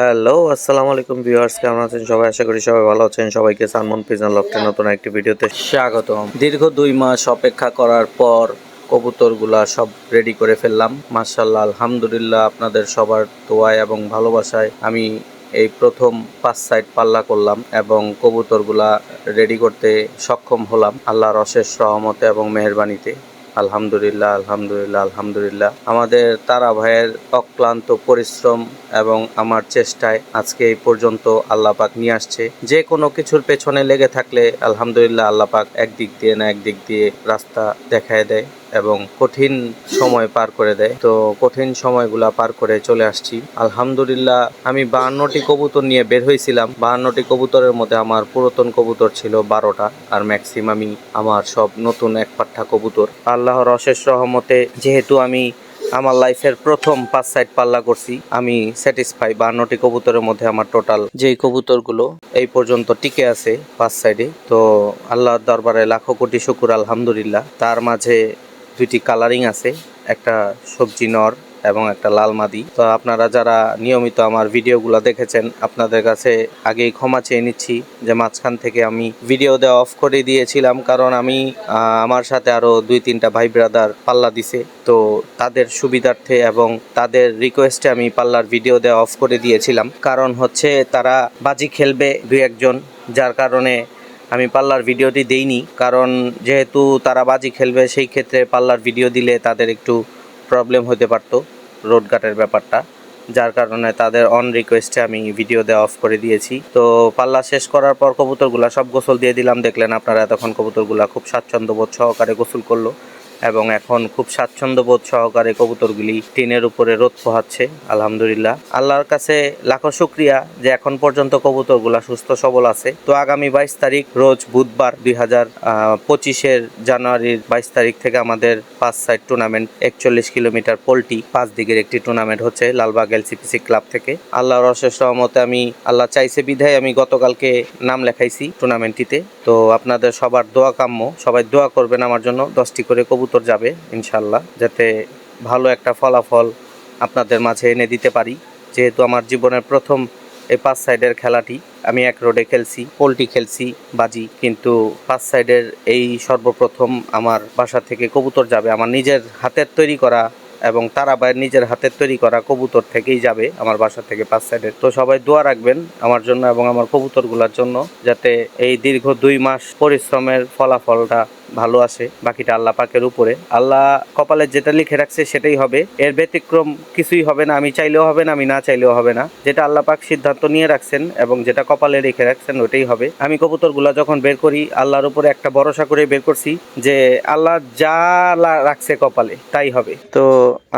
Hello আসসালামু আলাইকুম viewers কেমন আছেন সবাই? আশা করি সবাই ভালো আছেন। সবাইকে সানমন পিজন লফটের নতুন একটি ভিডিওতে স্বাগতম। দীর্ঘ দুই মাস অপেক্ষা করার পর কবুতরগুলা সব রেডি করে ফেললাম। মার্শাল্লাহ আলহামদুলিল্লাহ আপনাদের সবার দোয়ায় এবং ভালোবাসায় আমি এই প্রথম পাঁচ সাইড পাল্লা করলাম এবং কবুতরগুলা রেডি করতে সক্ষম হলাম। আল্লাহর অশেষ রহমতে এবং মেহেরবানিতে। আলহামদুলিল্লাহ আলহামদুলিল্লাহ আলহামদুলিল্লাহ। আমাদের তারা ভাইয়ের অক্লান্ত পরিশ্রম এবং আমার চেষ্টায় আজকে এই পর্যন্ত আল্লাহ পাক নিয়ে আসছে। যে কোনো কিছুর পেছনে লেগে থাকলে আলহামদুলিল্লাহ আল্লাহ পাক একদিক দিয়ে না একদিক দিয়ে রাস্তা দেখায় দেয়। এবং কঠিন সময় পার করে দেয়। তো কঠিন সময়গুলা পার করে চলে আসছি। আলহামদুলিল্লাহ, আমি বাহান্নটি কবুতর নিয়ে বের হয়েছিলাম। বাহান্নটি কবুতরের মধ্যে আমার পুরাতন কবুতর ছিল বারোটা আর ম্যাক্সিমামই আমার সব নতুন এক পাঠা কবুতর। আল্লাহর অশেষ রহমতে যেহেতু আমি আমার লাইফের প্রথম পাঁচ সাইড পাল্লা করছি, আমি স্যাটিসফাই বান্নটি কবুতরের মধ্যে আমার টোটাল যেই কবুতরগুলো এই পর্যন্ত টিকে আছে পাঁচ সাইডে। তো আল্লাহর দরবারে লাখো কোটি শুকুর, আলহামদুলিল্লাহ। তার মাঝে দুইটি কালারিং আছে, একটা সবজি নর এবং একটা লাল মাদি। তো আপনারা যারা নিয়মিত আমার ভিডিওগুলো দেখেছেন, আপনাদের কাছে আগেই ক্ষমা চেয়ে নিচ্ছি যে মাঝখান থেকে আমি ভিডিও দেওয়া অফ করে দিয়েছিলাম, কারণ আমি আমার সাথে আরও দুই তিনটা ভাই ব্রাদার পাল্লা দিছে। তো তাদের সুবিধার্থে এবং তাদের রিকোয়েস্টে আমি পাল্লার ভিডিও দেওয়া অফ করে দিয়েছিলাম। কারণ হচ্ছে তারা বাজি খেলবে দুই একজন, যার কারণে আমি পাল্লার ভিডিওটি দেইনি, কারণ যেহেতু তারা বাজি খেলবে, সেই ক্ষেত্রে পাল্লার ভিডিও দিলে তাদের একটু প্রবলেম হতে পারত রোডঘাটের ব্যাপারটা। যার কারণে তাদের অন রিকোয়েস্টে আমি ভিডিও দেওয়া অফ করে দিয়েছি। তো পাল্লা শেষ করার পর কবুতরগুলা সব গোসল দিয়ে দিলাম। দেখলেন আপনারা এতক্ষণ কবুতরগুলা খুব স্বাচ্ছন্দ্যবোধ সহকারে গোসল করল। এবং এখন খুব স্বাচ্ছন্দ্যবোধ সহকারে কবুতরগুলি টিনের উপরে রোদ পোহাচ্ছে, আলহামদুলিল্লাহ। আল্লাহর কাছে লাখো শুক্রিয়া যে এখন পর্যন্ত কবুতরগুলা সুস্থ সবল আছে। তো আগামী বাইশ তারিখ, রোজ বুধবার দুই হাজার পঁচিশের জানুয়ারির বাইশ তারিখ থেকে আমাদের পাঁচ সাইড টুর্নামেন্ট, একচল্লিশ কিলোমিটার পোল্টি পাঁচ দিকের একটি টুর্নামেন্ট হচ্ছে লালবাগ এলসিপিসি ক্লাব থেকে। আল্লাহর অশেষ সহমতে আমি, আল্লাহ চাইছে বিধায় আমি গতকালকে নাম লেখাইছি টুর্নামেন্টটিতে। তো আপনাদের সবার দোয়া কাম্য, সবাই দোয়া করবেন আমার জন্য, দশটি করে কবুতর যাবে ইনশাল্লাহ যাতে ভালো একটা ফলাফল আপনাদের মাঝে এনে দিতে পারি। যেহেতু আমার জীবনের প্রথম এই পাঁচ সাইডের খেলাটি, আমি এক রোডে খেলছি, পোলট্রি খেলছি, বাজি, কিন্তু পাঁচ সাইডের এই সর্বপ্রথম আমার বাসা থেকে কবুতর যাবে, আমার নিজের হাতের তৈরি করা এবং তারাবাইয়ের নিজের হাতের তৈরি করা কবুতর থেকেই যাবে আমার বাসা থেকে পাঁচ সাইডের। তো সবাই দোয়া রাখবেন আমার জন্য এবং আমার কবুতরগুলোর জন্য, যাতে এই দীর্ঘ দুই মাস পরিশ্রমের ফলাফলটা ভালো আসে বাকিটা আল্লাহ পাকের উপরে। আল্লাহ কপালে যেটা লিখে রাখছে সেটাই হবে। এর ব্যতিক্রম কিছুই হবে না, আমি চাইলেও হবে না, আমি না চাইলেও হবে না। যেটা আল্লাহ পাক সিদ্ধান্ত নিয়ে রাখছেন এবং যেটা কপালে রেখে রাখছেন, ওটাই হবে। আমি কবুতরগুলা যখন বের করি, আল্লাহর উপরে একটা ভরসা করে বের করছি যে আল্লাহ যা রাখছে কপালে, তাই হবে। তো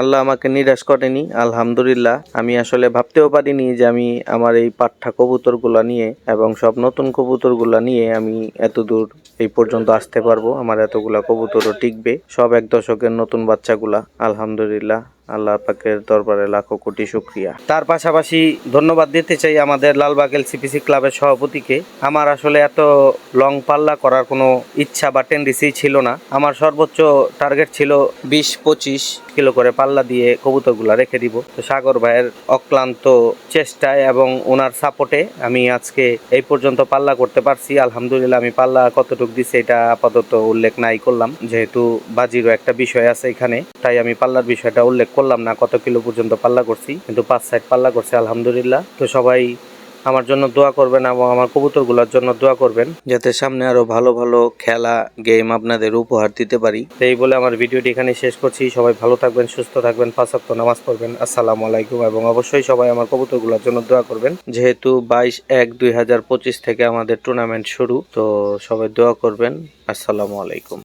আল্লাহ আমাকে নিরাশ করেনি, আলহামদুলিল্লাহ। আমি আসলে ভাবতেও পারিনি যে আমি আমার এই পাঠ্যা কবুতরগুলা নিয়ে এবং সব নতুন কবুতরগুলা নিয়ে আমি এত দূর এই পর্যন্ত আসতে পারব। আমার এতগুলা কবুতরও টিকবে। সব এক দশকের নতুন বাচ্চাগুলা আলহামদুলিল্লাহ। আল্লাহ পাকের দরবারে লাখো কোটি শুক্রিয়া। তার পাশাপাশি ধন্যবাদ দিতে চাই আমাদের লালবাগ এলসিপিসি ক্লাবের সভাপতিকে। আমার আসলে এত লং পাল্লা করার কোনো ইচ্ছা বা টেন্ডেন্সি ছিল না। আমার সর্বোচ্চ টার্গেট ছিল বিশ পঁচিশ কিলো করে পাল্লা দিয়ে কবুতরগুলা রেখে দিব। তো সাগর ভাইয়ের অক্লান্ত চেষ্টায় এবং ওনার সাপোর্টে আমি আজকে এই পর্যন্ত পাল্লা করতে পারছি। আলহামদুলিল্লাহ আমি পাল্লা কতটুকু দিছি এটা আপাতত উল্লেখ নাই করলাম। যেহেতু বাজিরও একটা বিষয় আছে এখানে, তাই আমি পাল্লার বিষয়টা উল্লেখ করলাম না কত কিলো পর্যন্ত পাল্লা করছি কিন্তু পাঁচ সাইড পাল্লা করছি আলহামদুলিল্লাহ। তো সবাই আমার জন্য দোয়া করবেন এবং আমার কবুতরগুলোর জন্য দোয়া করবেন। যাতে সামনে আরও ভালো ভালো খেলা গেম আপনাদের উপহার দিতে পারি। এই বলে আমার ভিডিওটি এখানে শেষ করছি। সবাই ভালো থাকবেন সুস্থ থাকবেন পাঁচাত্তর নামাজ পড়বেন। আসসালামু আলাইকুম এবং অবশ্যই সবাই আমার কবুতরগুলোর জন্য দোয়া করবেন। যেহেতু বাইশ এক দুই হাজার পঁচিশ থেকে আমাদের টুর্নামেন্ট শুরু তো সবাই দোয়া করবেন। আসসালামু আলাইকুম।